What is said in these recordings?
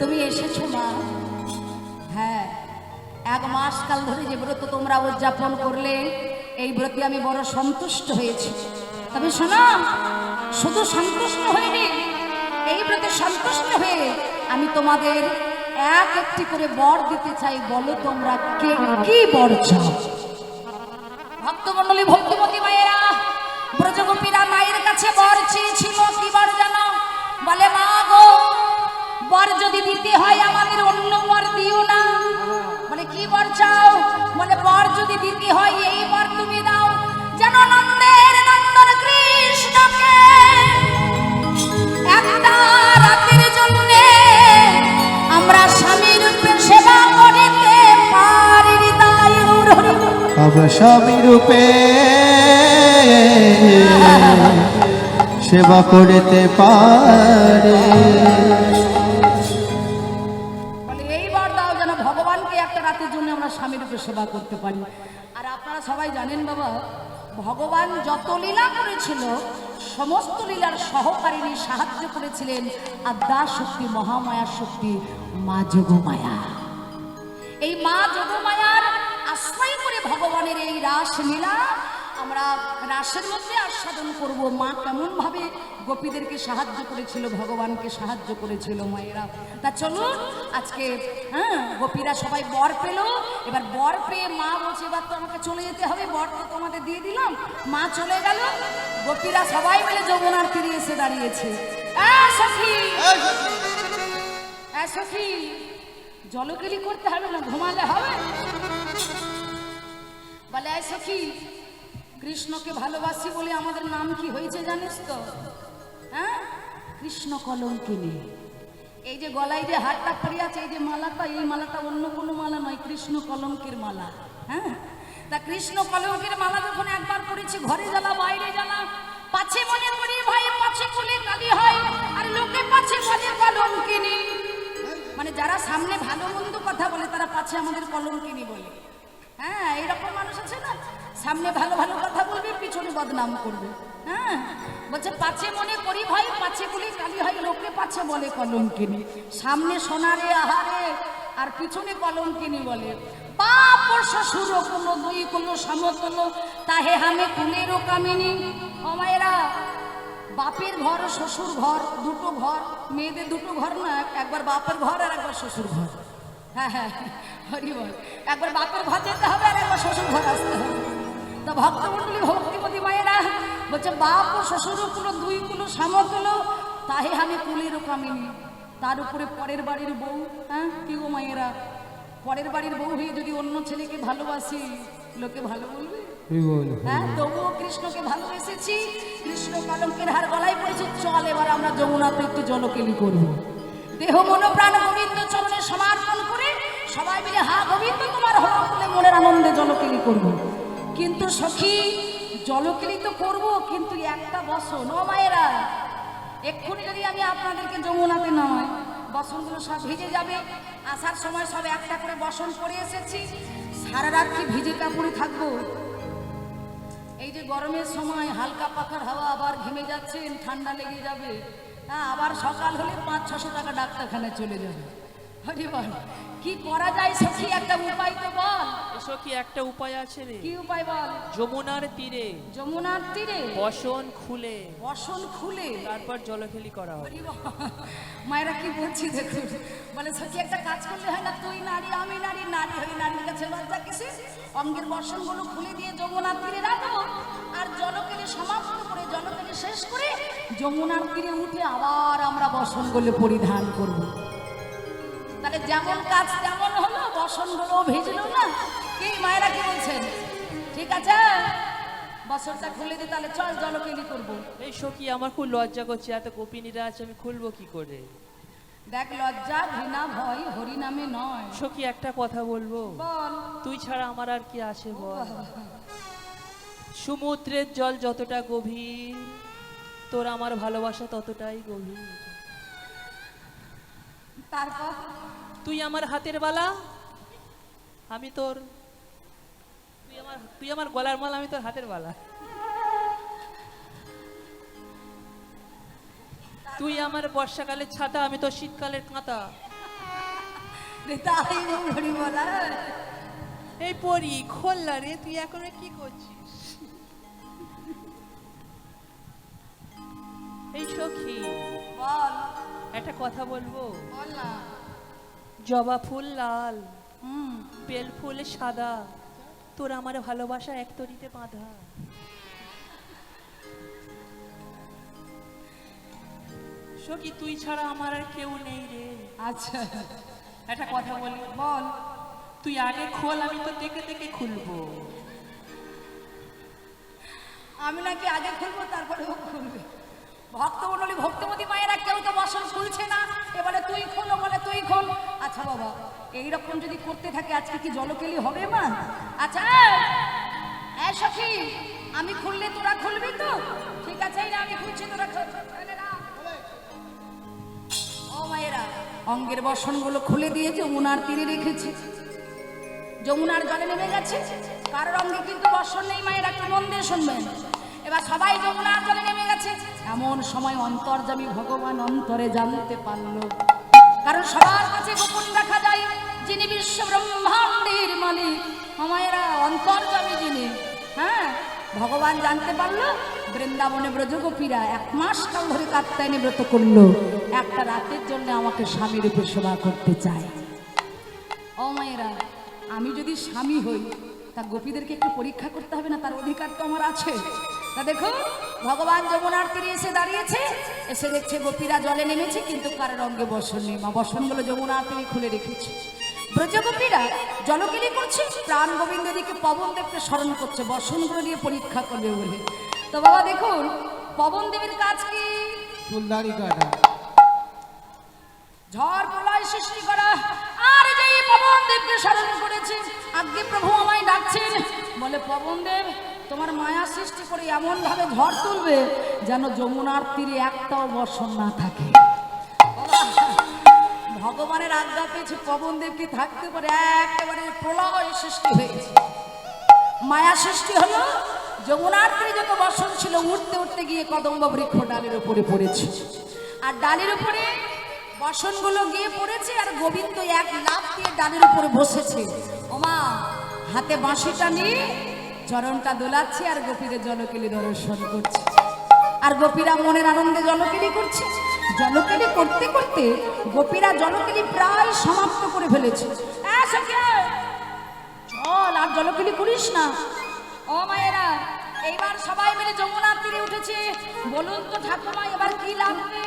তুমি এসেছ মা। হ্যাঁ এক মাস কাল ধরে যে ব্রত তোমরা উদযাপন করলে, এই ব্রতে আমি বড় সন্তুষ্ট হয়েছি। তবে শোনো, শুধু সন্তুষ্ট হয়নি এই ব্রতে সন্তুষ্ট হয়ে আমি তোমাদের এক একটি করে বর দিতে চাই। বলো তোমরা কে, কি বর চাও? ভক্তমণ্ডলী, ভক্তিমতী মায়েরা, ব্রজগোপীরা মায়ের কাছে বর চেয়েছিল, কি বর জানো? বলে, মা বর যদি দিতে হয় আমাদের অন্য বর দিও না। বলে, কি বর চাও? বলে, বর যদি দিতে হয় এই বর তুমি দাও। যেন নন্দের নন্দন কৃষ্ণকে একটা রাতের জন্য আমরা স্বামীর সেবা করিতে পারি হরি রূপে সেবা করিতে পারে। স্বামীর রূপে সেবা করতে পারি। আর আপনারা সবাই জানেন বাবা, ভগবান যত লীলা করেছিল, সমস্ত লীলার সহকারিণী সাহায্য করেছিলেন আদ্যা শক্তি মহামায়া শক্তি মা যোগমায়া। এই মা যোগমায়ার আশ্রয় করে ভগবানের এই রাস লীলা আমরা রাসের মধ্যে আস্বাদন করব। মা কেমনভাবে গোপীদেরকে সাহায্য করেছিল ভগবানকে সাহায্য করেছিল মায়েরা। তা চলুন আজকে হ্যাঁ গোপীরা সবাই বর পেল। এবার বর পেয়ে মা বলছে এবার তো আমাকে চলে যেতে হবে বর তো তোমাদের দিয়ে দিলাম। মা চলে গেল। গোপীরা সবাই মিলে যমুনার তীরে এসে দাঁড়িয়েছে। সখী! জলকেলি করতে হবে না ঘুমালে হবে? বলে আয় সখী কৃষ্ণকে ভালোবাসি বলে আমাদের নাম কি হয়েছে জানিস তো? হ্যাঁ? কৃষ্ণ কলঙ্কিনী। এই যে গলায় যে হারটা পড়ে আছে, এই যে মালাটা, এই মালাটা অন্য কোনো মালা নয়, কৃষ্ণ কলঙ্কের মালা। হ্যাঁ? তা কৃষ্ণ কলঙ্কের মালা যখন একবার পড়েছি ঘরে জ্বালা, বাইরে জ্বালা, পাছে মনে করি ভাই, পাছে কুলে কালি হয়, আর লোকে পাছে বলে কলঙ্কিনী। মানে যারা সামনে ভালো মন্দ কথা বলে, তারা পাছে আমাদের কলঙ্কিনী বলে। হ্যাঁ এরকম মানুষ আছে না, সামনে ভালো ভালো কথা বলবে, পিছনে বদনাম করবে। হ্যাঁ বলছে, পাছে মনে করি ভাই, পাছে বলি কালি হয় লোকে পাছে বলে কলঙ্কিনী। সামনে সোনারে আহারে, আর পিছনে কলঙ্কিনী বলে। বাপ ও শ্বশুর, কোনো দুই, কোনো সমতল, তাহে হামে কুলেরও কামিনী। ও মায়েরা, বাপের ঘর, শ্বশুর ঘর, দুটো ঘর, মেয়েদের দুটো ঘর না, একবার বাপের ঘর আর একবার শ্বশুর ঘর। হ্যাঁ হ্যাঁ বল একবার বাপের ঘর যেতে হবে আর একবার শ্বশুর ঘর আসতে হবে। তো ভক্তমণ্ডলী ভক্তিপতি মায়েরা বলছে বাপ ও শ্বশুর কুলো দুই কুলো সামকুলো তাহে আমি কুলেরও কামিনী। তার উপরে পরের বাড়ির বউ হ্যাঁ? কি গো মায়েরা? পরের বাড়ির বউ হয়ে যদি অন্য ছেলেকে ভালোবাসি লোকে ভালো বলবে? হ্যাঁ তবুও কৃষ্ণকে ভালোবেসেছি। কৃষ্ণ কলঙ্কের হার গলায় পড়েছে। চল এবার আমরা যমুনাতে একটু জলকেলি করব। দেহ মন প্রাণ গোবিন্দ চরণে সমর্পণ করে সবাই মিলে হা গোবিন্দ, তোমার হলো বলে মনের আনন্দে জলকেলি করব। কিন্তু সখী জলকেলি তো করব, কিন্তু একটা বসন। ও মায়েরা, এক্ষুনি যদি আমি আপনাদেরকে যমুনাতে নামাই, বসনগুলো সব ভিজে যাবে। আসার সময় সব একটা করে বসন পরে এসেছি। সারা রাত কি ভিজে কাপড়ে থাকব? এই যে গরমের সময় হালকা পাখার হাওয়া আবার ঘেমে যাচ্ছেন ঠান্ডা লেগে যাবে। হ্যাঁ আবার সকাল হলে পাঁচ ছশো টাকা ডাক্তারখানায় চলে যাবে। হরি বল কি করা যায় সখী? একটা উপায় তো বল। কি একটা উপায় আছে রে? কি উপায় বল? যমুনার তীরে। যমুনার তীরে? বসন খুলে। বসন খুলে। তারপর জলখেলি করা হয়। মায়েরা কি বলছি দেখুন বলে সখী একটা কাজ করলে হয় না তুই নারী আমি নারী নারী হয়ে নারীর কাছে লজ্জা কিসে অঙ্গের বর্ষণগুলো খুলে দিয়ে যমুনার তীরে রাখব আর জলকেলে সমাপ্ত করে জলকেলে শেষ করে যমুনার তীরে উঠে আবার আমরা বসনগুলো পরিধান করব। তাহলে যেমন কাজ তেমন হলো বসনগুলো ভিজলো না? কি মায়েরা কি বলছেন? ঠিক আছে? বসনটা খুলে তাহলে চল জলকেলি করব। এই সখী আমার খুব লজ্জা করছে এত গোপিনীরা আছে আমি খুলবো কি করে? দেখ লজ্জা ঘৃণা ভয় হরি নামে নয়। সখী একটা কথা বলব? বল। তুই ছাড়া আমার আর কি আছে বল? সমুদ্রের জল যতটা গভীর তোর আমার ভালোবাসা ততটাই গভীর। তারপর? তুই আমার হাতের বালা আমি তোর তুই আমার তুই আমার গলার মাল আমি তোর হাতের বালা। তুই আমার বর্ষাকালের ছাতা আমি তোর শীতকালের বলা এই পরি খোল্লা রে তুই এখন কি করছিস? এই সখী। বল। একটা কথা বলব? জবা ফুল লাল হুম। বেল ফুল সাদা তোর আমার ভালোবাসা এক তরিতে বাঁধা। সখী তুই ছাড়া আমার আর কেউ নেই রে। আচ্ছা। একটা কথা বলি? বল। তুই আগে খোল আমি তো দেখে দেখে খুলবো। আমি নাকি আগে খুলবো তারপরে ও খুলবে। ভক্তমণ্ডলী, ভক্তমতী মায়েরা কেউ তো বসন খুলছে না। এবারে তুই খোলো বলে, তুই খোল। আচ্ছা বাবা এইরকম যদি করতে থাকে, আজকে কি জলকেলি হবে মা? আচ্ছা হ্যাঁ সখী, আমি খুললে তোরা খুলবি তো? ঠিক আছে না, আমি খুলছি তোরা। ও মায়েরা, অঙ্গের বসনগুলো খুলে দিয়ে যমুনার তীরে রেখেছি। যমুনার জলে নেমে গেছে। কারোর অঙ্গে কিন্তু বর্ষণ নেই, মায়ের, একটু মন দিয়ে শুনবেন। এবার সবাই যমুনার জলে এমন সময় অন্তর্জামী ভগবান অন্তরে জানতে পারল। কারণ সবার কাছে গোপন দেখা যায়, যিনি বিশ্ব ব্রহ্মাণ্ডের মালিক মায়েরা অন্তর্জামী যিনি। হ্যাঁ ভগবান জানতে পারল, বৃন্দাবনে ব্রজগোপীরা এক মাস কাল ধরে কাত্তায়নে ব্রত করল। একটা রাতের জন্য আমাকে স্বামীর উপর সেবা করতে চায়। ও মায়েরা, আমি যদি স্বামী হই, তা গোপীদেরকে একটু পরীক্ষা করতে হবে না? তার অধিকার তো আমার আছে। তা দেখো ভগবান যমুনার তীরে এসে দাঁড়িয়েছে। এসে দেখছে গোপীরা জলে নেমেছে কিন্তু কারোর অঙ্গে বসন? নেই মা বসনগুলো যমুনার তীরে খুলে রেখেছে। ব্রজগোপীরা জলকেলি করছে প্রাণ গোবিন্দ দিকে পবন দেবকে স্মরণ করছে। বসনগুলো নিয়ে পরীক্ষা করবে বলে। তো বাবা দেখুন পবন দেবের কাজ কি? ফুলদারি কাটা। ঝড় প্রলয় সৃষ্টি করা। আর যেই পবন দেবকে স্মরণ করেছে আজ্ঞে প্রভু আমায় ডাকছেন। বলে পবন দেব তোমার মায়া সৃষ্টি করে এমন ভাবে ঝড় তুলবে যেন যমুনার তীরে একটাও বর্ষণ না থাকে। ভগবানের আজ্ঞা পেয়েছে, পবন দেবকে থাকতে পারে? একেবারে প্রলয় সৃষ্টি হয়েছে। মায়া সৃষ্টি হলো, যমুনার তীরে যত বসন ছিল, উঠতে উঠতে গিয়ে কদম্ব বৃক্ষ ডালের উপরে পড়েছে। আর ডালের উপরে বসনগুলো গিয়ে পড়েছে, আর গোবিন্দ এক লাফ দিয়ে ডালের উপরে বসেছে। ওমা, হাতে বাঁশিটা নিয়ে চরণটা দোলাচ্ছে আর গোপীদের জলকেলি দর্শন করছে। আর গোপীরা মনের আনন্দে জলকেলি করছে। জলকেলি করতে করতে গোপীরা জলকেলি প্রায় সমাপ্ত করে ফেলেছে! চল আর জলকেলি করিস না। ও মায়েরা এইবার সবাই মিলে যমুনার তীরে উঠেছে। বলুন তো ঠাকুমা এবার কি লাগবে?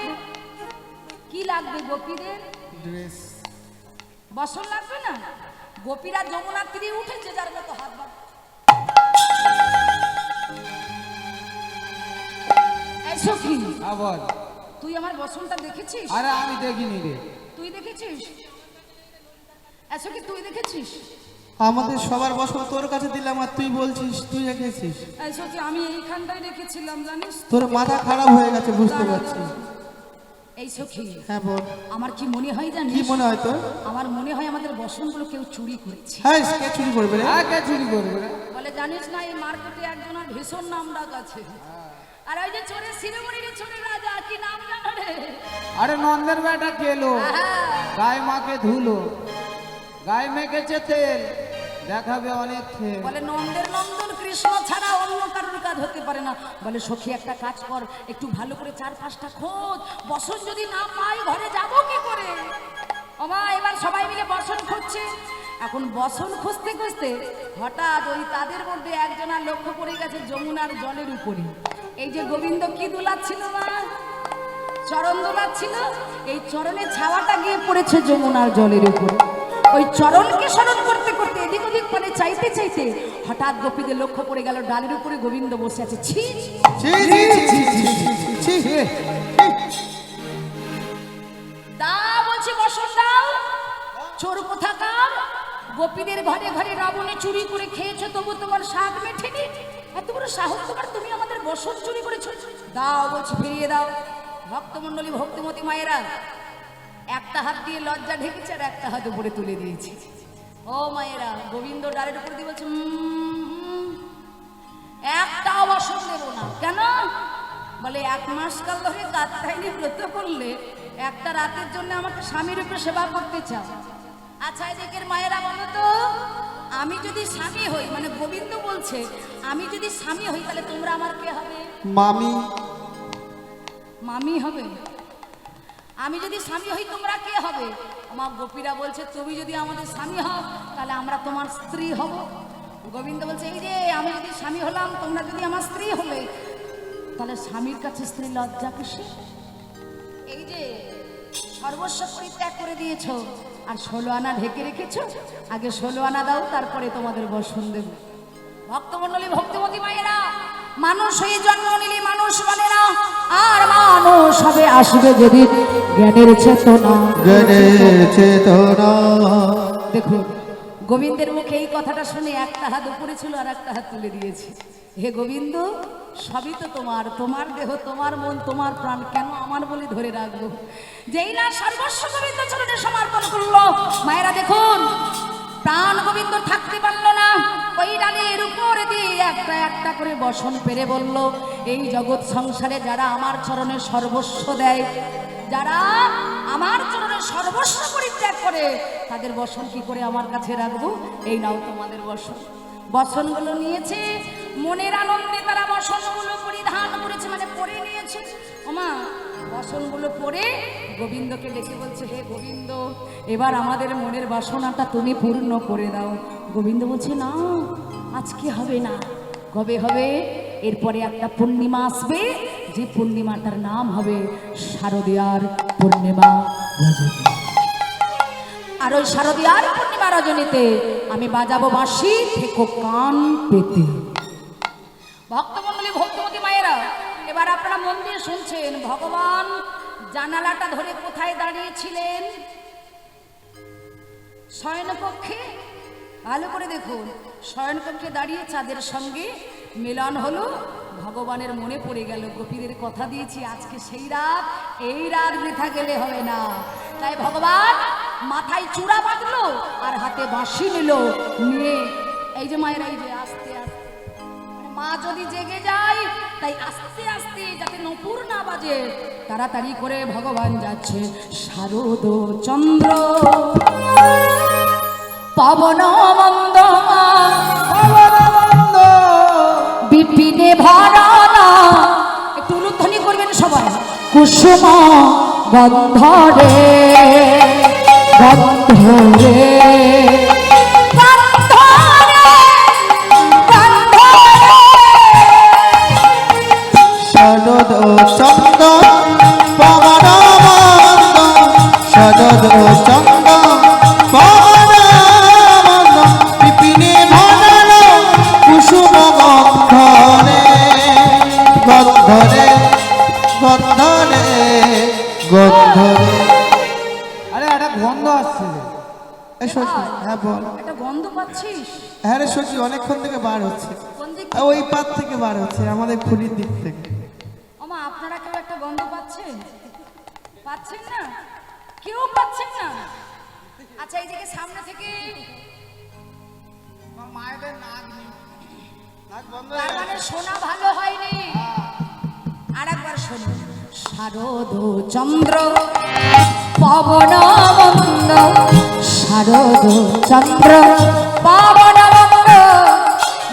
কি লাগবে গোপীদের? ড্রেস। বসন লাগবে না? গোপীরা যমুনার তীরে উঠেছে যার মতো হাত বাড় এই সখী আবার তুই আমার বসনটা দেখেছিস? আরে আমি দেখিনি রে। তুই দেখেছিস? এসো কি তুই দেখেছিস? আমাদের সবার বসন তোর কাছে দিলাম আর তুই বলছিস তুই রেখেছিস এসো কি আমি এইখানটায় রেখেছিলাম জানিস? তোর মাথা খারাপ হয়ে গেছে বুঝতে পারছি এই সখী হ্যাঁ বল। আমার কি মনে হয় কি মনে হয় তোর? আমার মনে হয় আমাদের বসনগুলো কেউ চুরি করেছে। হ্যাঁ কে চুরি করবে রে? কে চুরি করবে রে? বলে জানিস না এই মার্কেটে একজনের ভীষণ নাম ডাক আছে। আর ওই যে চোরের শিরোমণির চোরের রাজা কি নাম জানো রে? আরে নন্দের বেটা কেলো হ্যাঁ, গায়ে মাকে ধুলো। গায়ে মেখেছে তেল। দেখাবে অনেক খেল। বলে নন্দের নন্দন কৃষ্ণ ছাড়া অন্য কারোর কাজ হতে পারে না। বলে, সখী, একটা কাজ কর, একটু ভালো করে চার পাঁচটা খোঁজ। বসন যদি না পাই, ঘরে যাব কি করে? ওমা, এবার সবাই মিলে বসন খুঁজছে। এখন বসন খুঁজতে খুঁজতে হঠাৎ ওই তাদের মধ্যে একজনা লক্ষ্য করে গেছে যমুনার জলের উপরে। এই যে গোবিন্দ, কি দুলাচ্ছিল মা? চরণ দোলাচ্ছিল এই চরণের ছাওয়াটা গিয়ে পড়েছে যমুনার জলের উপরে। ওই চরণকে স্মরণ করতে এদিক ওদিক মানে চাইতে চাইতে হঠাৎ গোপীদের লক্ষ্য করে গেল ডালের উপরে গোবিন্দ বসে আছে ছি ছি ছি ছি ছি ছি ছি দা বলছে বসন দাও চোর কোথাকার গোপীদের ঘরে ঘরে রাবণে চুরি করে খেয়েছো তবু তোমার স্বাদ মেঠেনি এত বড় সাহস তোমার তুমি আমাদের বসন চুরি করেছ দাও বলছি ফিরিয়ে দাও ভক্তমণ্ডলী ভক্তিমতী মায়েরা একটা হাত দিয়ে লজ্জা ঢেকেছে আর একটা হাত উপরে তুলে দিয়েছে ও মায়েরা গোবিন্দ ডালের উপরে দিয়ে বলছে "উম, একটাও বসন দেবো না। কেন? বলে এক মাস কাল ধরে কাত্তাইনি ব্রত করলে একটা রাতের জন্য আমাকে স্বামীর উপরে সেবা করতে চাও। আচ্ছা এদিকের মায়েরা বলো তো আমি যদি স্বামী হই মানে গোবিন্দ বলছে আমি যদি স্বামী হই তাহলে তোমরা আমার কে হবে? মামি। মামি হবে? আমি যদি স্বামী হই তোমরা কে হবে? আমার গোপীরা বলছে, তুমি যদি আমাদের স্বামী হও, তাহলে আমরা তোমার স্ত্রী হব। গোবিন্দ বলছে, এই যে, আমি যদি স্বামী হলাম, তোমরা যদি আমার স্ত্রী হলে, তাহলে স্বামীর কাছে স্ত্রী লজ্জা কিসে এই যে, সর্বস্ব পরিত্যাগ করে দিয়েছ, আর ষোলো আনা ঢেকে রেখেছ, আগে ষোলো আনা দাও, তারপরে তোমাদের বসন দেব। ভক্তমণ্ডলী, ভক্তিমতী মায়েরা মানুষ হয়ে জন্ম নিলে মানুষ বলে না আর মানুষ হবে আসবে যদি জ্ঞানের চেতনা। জ্ঞানের চেতনা। দেখুন গোবিন্দের মুখে এই কথাটা শুনে একটা হাত উপরে ছিল আর একটা হাত তুলে দিয়েছে। হে গোবিন্দ সবই তো তোমার তোমার দেহ তোমার মন তোমার প্রাণ কেন আমার বলে ধরে রাখব? যেই না সর্বস্ব গোবিন্দ চরণে সমর্পণ করল মায়েরা দেখুন প্রাণ গোবিন্দ থাকতে পারল ওই ডালের উপরে দিয়ে একটা একটা করে বসন পেরে বলল, এই জগৎ সংসারে যারা আমার চরণে সর্বস্ব দেয়, যারা আমার চরণে সর্বস্ব পরিত্যাগ করে, তাদের বসন কি করে আমার কাছে রাখব? এই নাও তোমাদের বসন। বসনগুলো নিয়েছে, মনের আনন্দে তারা বসনগুলো পরিধান করেছে মানে পরে নিয়েছে। ওমা বসনগুলো পরে গোবিন্দকে ডেকে বলছে, হে গোবিন্দ, এবার আমাদের মনের বাসনাটা তুমি পূর্ণ করে দাও। গোবিন্দ বলছে, না, আজকে হবে না। কবে হবে? এরপরে একটা পূর্ণিমা আসবে, যে পূর্ণিমাটার নাম হবে শারদীয়ার পূর্ণিমা আর ওই শারদীয়ার পূর্ণিমা রজনীতে আমি বাজাবো বাঁশি, থেকো কান পেতে। ভক্তমণ্ডলী, ভক্তমতী মায়েরা এবার আপনারা মন দিয়ে শুনছেন, ভগবান জানালাটা ধরে কোথায় দাঁড়িয়েছিলেন? শয়নকক্ষে? ভালো করে দেখুন, শয়নকক্ষে দাঁড়িয়ে চাঁদের সঙ্গে মিলন হলো। ভগবানের মনে পড়ে গেল, গোপীদের কথা দিয়েছি, আজকে সেই রাত, এই রাত বৃথা গেলে হবে না। তাই ভগবান মাথায় চূড়া বাঁধলো আর হাতে বাঁশি নিল। নিয়ে, এই যে মায়ের, এই যে আস্তে মা যদি জেগে যায়, তাই আস্তে আস্তে যাতে নপুর না বাজে, তাড়াতাড়ি করে ভগবান যাচ্ছে। শারদ চন্দ্র। পবন মন্দ বিপিনে ভরানা। একটু উলুধ্বনি করবেন সবাই। কুসুম গন্ধরে গন্ধরে গন্ধরে। সদদ চন্দ পবন সদদ চন্দ পবন মন্দ বিপিনে ভরাল কুসুম গন্ধরে গন্ধরে গন্ধরে গন্ধরে। আরে একটা গন্ধ আসছে হ্যাঁ বল। একটা গন্ধ পাচ্ছিস? হ্যাঁ রে শশী অনেকক্ষণ থেকে বার হচ্ছে। ওই পার থেকে বার হচ্ছে আমাদের খুলির দিক থেকে। আপনারা কেউ একটা গন্ধ পাচ্ছেন? পাচ্ছেন না? কেউ পাচ্ছেন না? আচ্ছা এই দিকে সামনে থেকে তার মানে শোনা ভালো হয়নি। আর একবার শুনুন শারদ চন্দ্র পবন মন্দ শারদ চন্দ্র পবন মন্দ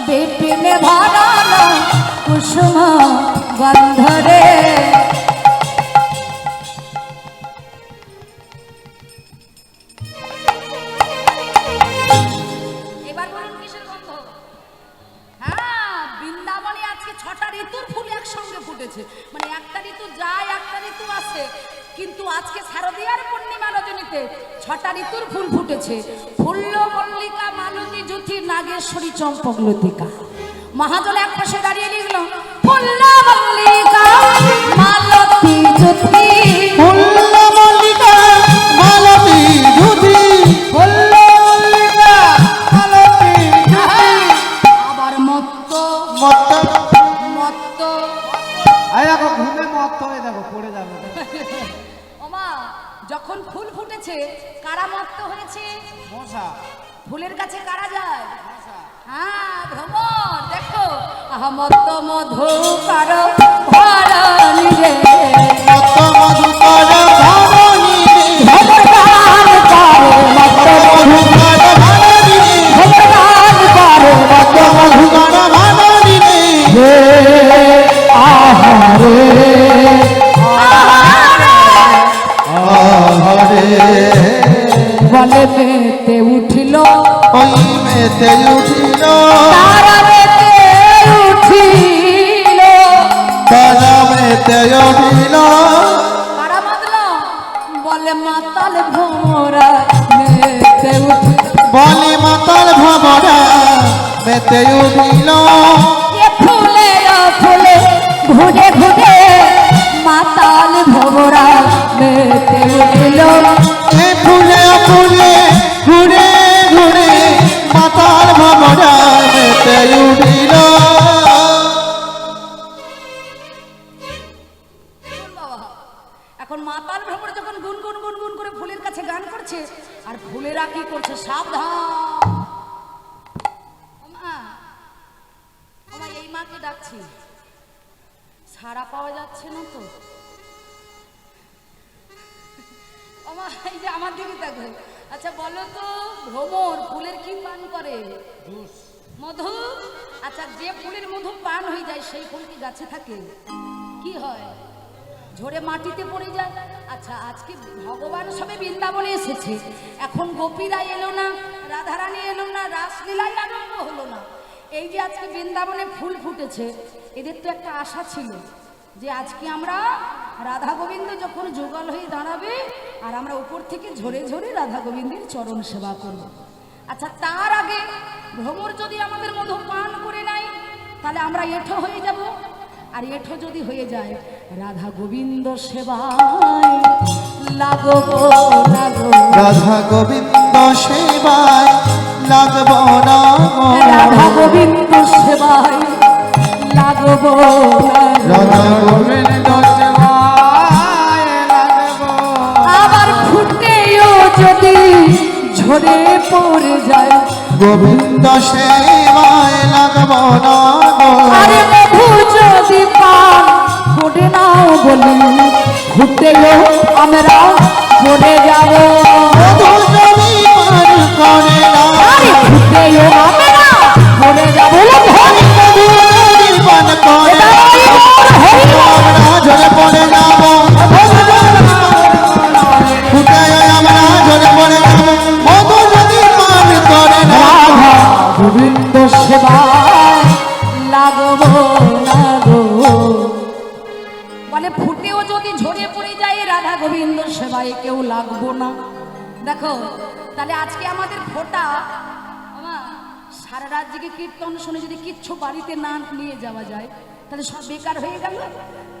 বিপিনে ভরাল কুসুম গন্ধরে এবার বলুন হ্যাঁ বৃন্দাবনে আজকে ছটা ঋতুর ফুল একসঙ্গে ফুটেছে। মানে একটা ঋতু যায়, একটা ঋতু আসে। কিন্তু আজকে শারদীয়ার পূর্ণিমা রজনীতে ছটা ঋতুর ফুল ফুটেছে। ফুল্ল, মল্লিকা জ্যোতি, নাগেশ্বরী, চম্পক, লতিকা। মহাজন এক পাশে দাঁড়িয়ে লিখল ফুল্ল মল্লিকা মালতী জ্যোতি। ফুল্ল মল্লিকা মালতী যুধি ফুল্ল মল্লিকা মালতী হ্যাঁ ভ্রমণ দেখো আহা মত। মধু কার ভরণী উঠিল। উঠিল। বাঁধল বলে মাতাল ভোমরা বলি মাতাল ভবরা মেতে উঠিল। করছে আর ফুলেরা কি করছে সাবধান। ওমা, এই মাকে ডাকছি। সারা পাওয়া যাচ্ছে না তো। ওমা এই যে আমার দিকে দেখো। আচ্ছা বলো তো ভ্রমর ফুলের কি পান করে? মধু? আচ্ছা যে ফুলের মধু পান হয়ে যায় সেই ফুল কি গাছে থাকে? কি হয়? ঝরে মাটিতে পড়ে যায়? আচ্ছা আজকে ভগবান সবে বৃন্দাবনে এসেছে। এখন গোপীরা এলো না, রাধারানী এলো না, রাসলীলাই আরম্ভ হলো না। এই যে আজকে বৃন্দাবনে ফুল ফুটেছে, এদের তো একটা আশা ছিল যে আজকে আমরা রাধা গোবিন্দ যখন যুগল হয়ে দাঁড়াবে, আর আমরা উপর থেকে ঝরে ঝরে রাধা গোবিন্দের চরণ সেবা করব। আচ্ছা তার আগে ভ্রমর যদি আমাদের মধ্যে পান করে নাই তাহলে আমরা এঠো হয়ে যাব। আর এঠো যদি হয়ে যায় রাধা গোবিন্দ সেবায়। লাগো গো, লাগো রাধা গোবিন্দ সেবায়। লাগব রাধা গোবিন্দ সেবায়। লাগবো রাধা গোবিন্দ সেবায়। লাগবো। আবার ফুটেও যদি ঝরে পড়ে যায়। গোবিন্দ সেবায়। লাগব না। আরে নাও বলি ফুটেও আমরা পড়ে যাব ফুটেও আমরা পড়ে যাব ঝরে পড়ে যাব। ফুটে আমরা ঝরে পড়ে যাব। মধু যদি পান করে না, গোবিন্দ সেবায় গোবিন্দ সেবায় কেউ লাগবো না। দেখো, তাহলে আজকে আমাদের ফোটা সারা রাত জেগে কীর্তন শুনে যদি কিচ্ছু বাড়িতে না নিয়ে যাওয়া যায়, তাহলে সব বেকার হয়ে গেল।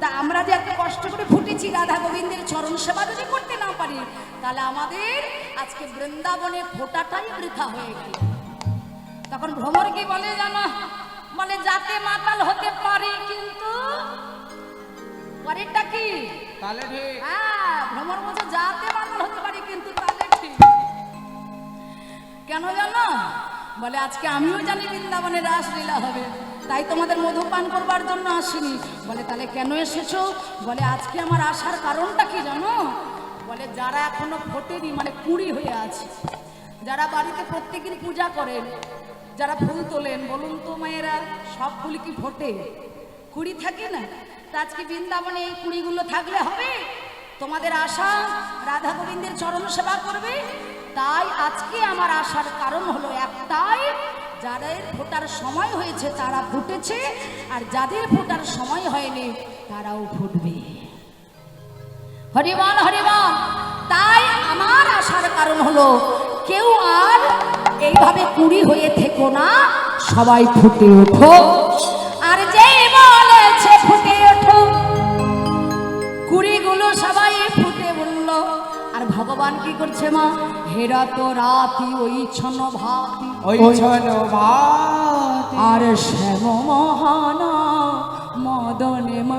তা আমরা যে এত কষ্ট করে ফুটেছি রাধা গোবিন্দের চরণ সেবা যদি করতে না পারি, তাহলে আমাদের আজকে বৃন্দাবনে ফোটাটাই বৃথা হয়ে গেল। তখন ভ্রমর কি বলে জানো? বলে, যাতে মাতাল হতে পারি, কিন্তু পরেরটা কি? ঠিক হ্যাঁ ভ্রমর বলছে যাতে মাতাল হতে পারি কিন্তু ঠিক কেন জানো? বলে আজকে আমিও জানি বৃন্দাবনে রাসলীলা হবে তাই তোমাদের মধুপান করবার জন্য আসিনি। বলে তাহলে কেন এসেছ? বলে আজকে আমার আসার কারণটা কি জানো? বলে যারা এখনও ফোটেনি মানে কুড়ি হয়ে আছে যারা বাড়িতে প্রত্যেকদিন পূজা করেন যারা ফুল তোলেন বলুন তো মায়েরা সব ফুল কি ফোটে? কুড়ি থাকে না? আজকে বৃন্দাবনে এই কুড়িগুলো থাকলে হবে? তোমাদের আশা, রাধা গোবিন্দের চরণ সেবা করবে। তাই আজকে আমার আসার কারণ হলো একটাই, যাদের ফোটার সময় হয়েছে তারা ফুটেছে আর যাদের ফোটার সময় হয়নি তারাও ফুটবে হরিবল হরিবল, তাই আমার আসার কারণ হলো কেউ আর এইভাবে কুড়ি হয়ে থেকো না, সবাই ফুটে ওঠো। ভগবান কি করছে মা? হেরা তো রাতি ওই ছন্ন ভাতি। ওই ছন ভাত। আর শ্যাম মহানা মদনে মা